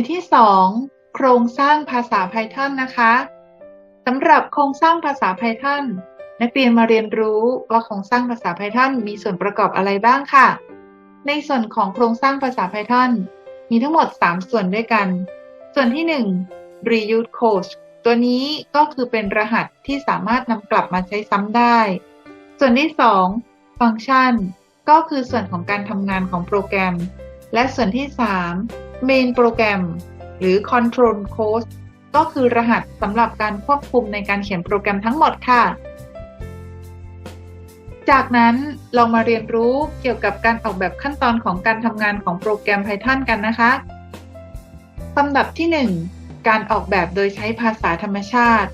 ยที่ 2 โครงสร้างภาษา Python นะคะสำหรับโครงสร้างภาษา Python นักเรียนมาเรียนรู้ว่าโครงสร้างภาษา Python มีส่วนประกอบอะไรบ้างค่ะ ในส่วนของโครงสร้างภาษา Python มีทั้งหมด 3 ส่วนด้วยกัน ส่วนที่ 1 reuse code ตัวนี้ก็คือเป็นรหัสที่สามารถนำกลับมาใช้ซ้ำได้ ส่วนที่ 2 ฟังก์ชัน ก็คือส่วนของการทำงานของโปรแกรม และส่วนที่ 3 main โปรแกรมหรือ control code ก็คือรหัสสำหรับการควบคุมในการเขียนโปรแกรมทั้งหมดค่ะ จากนั้นลองมาเรียนรู้เกี่ยวกับการออกแบบขั้นตอนของการทำงานของโปรแกรม Python กันนะคะลำดับที่ 1 การออกแบบโดยใช้ภาษาธรรมชาติ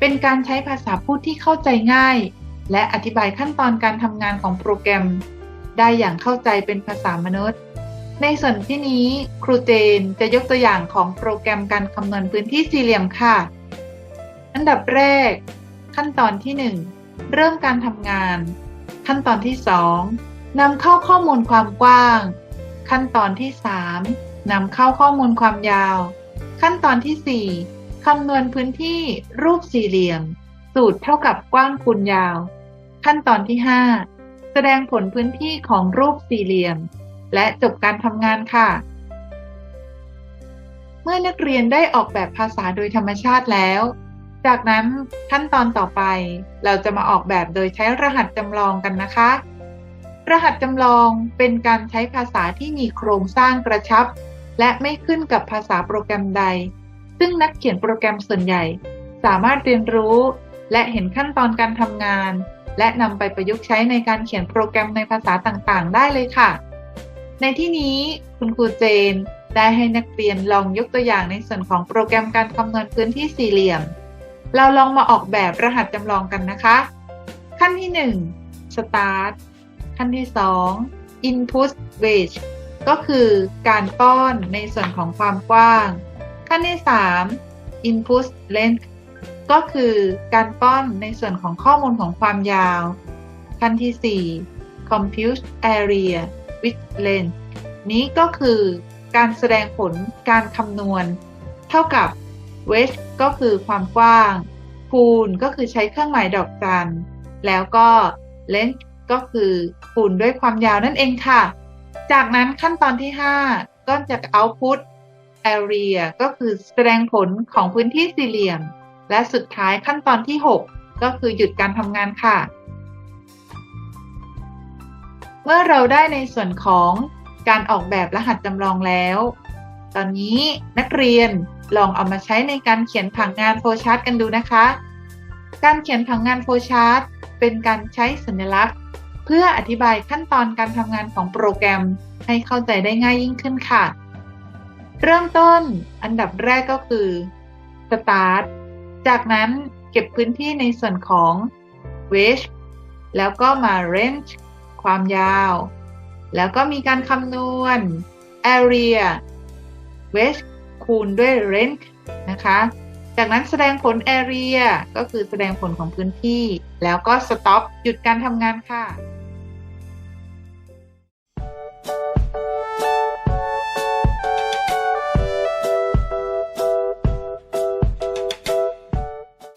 เป็นการใช้ภาษาพูดที่เข้าใจง่าย และอธิบายขั้นตอนการทำงานของโปรแกรม ได้อย่างเข้าใจเป็นภาษามนุษย์ ในส่วนที่นี้ครูเจนจะยกตัวอย่างของโปรแกรมการคำนวณพื้นที่สี่เหลี่ยมค่ะ อันดับแรก ขั้นตอนที่ 1 เริ่มการทำงาน ขั้นตอนที่ 2นำเข้าข้อมูลความกว้าง ขั้นตอนที่ 3นำเข้าข้อมูลความยาว ขั้นตอนที่ 4คำนวณพื้นที่รูปสี่เหลี่ยม สูตรเท่ากับกว้างคูณยาว ขั้นตอนที่ 5 แสดงผลพื้นที่ของรูปสี่เหลี่ยม และจบการทำงานค่ะ เมื่อนักเรียนได้ออกแบบภาษาโดยธรรมชาติแล้ว จากนั้นขั้นตอนต่อไป เราจะมาออกแบบโดยใช้รหัสจำลองกันนะคะ รหัสจำลองเป็นการใช้ภาษาที่มีโครงสร้างกระชับ และไม่ขึ้นกับภาษาโปรแกรมใด ซึ่งนักเขียนโปรแกรมส่วนใหญ่ สามารถเรียนรู้ และเห็นขั้นตอนการทำงาน และนำไปประยุกต์ใช้ในการเขียนโปรแกรมในภาษาต่างๆ ได้เลยค่ะ ในที่นี้คุณครูเจนได้ให้นักเรียนลองยกตัวอย่างในส่วนของโปรแกรมการคำนวณพื้นที่สี่เหลี่ยม เราลองมาออกแบบรหัสจำลองกันนะคะ ขั้นที่ 1 start ขั้นที่ 2 input range ก็คือการป้อนในส่วนของความกว้าง ขั้นที่ 3 input length ก็คือการป้อนในส่วนของข้อมูลของความยาว ขั้นที่ 4 compute area with length นี้ก็คือการแสดงผลการคำนวณ เท่ากับ width ก็คือความกว้าง คูณก็คือใช้เครื่องหมายดอกจัน แล้วก็ length ก็คือคูณด้วยความยาวนั่นเองค่ะ จากนั้นขั้นตอนที่ 5 ก็จะ output area ก็คือแสดงผลของพื้นที่สี่เหลี่ยม และสุดท้ายขั้นตอนที่ 6 ก็คือหยุดการทำงานค่ะ มื่อเราได้ในส่วนของการออกแบบรหัสจำลองแล้ว ตอนนี้นักเรียนลองเอามาใช้ในการเขียนผังงานโฟชาร์ตกันดูนะคะ การเขียนผังงานโฟชาร์ตเป็นการใช้สัญลักษณ์ เพื่ออธิบายขั้นตอนการทำงานของโปรแกรมให้เข้าใจได้ง่ายยิ่งขึ้นค่ะ เริ่มต้นอันดับแรกก็คือ start จากนั้นเก็บพื้นที่ในส่วนของ wedge แล้วก็มา range ความยาว แล้วก็มีการคำนวณ area width คูณด้วย length นะคะ จากนั้นแสดงผล area ก็คือแสดงผลของพื้นที่ แล้วก็ stop หยุดการทำงานค่ะ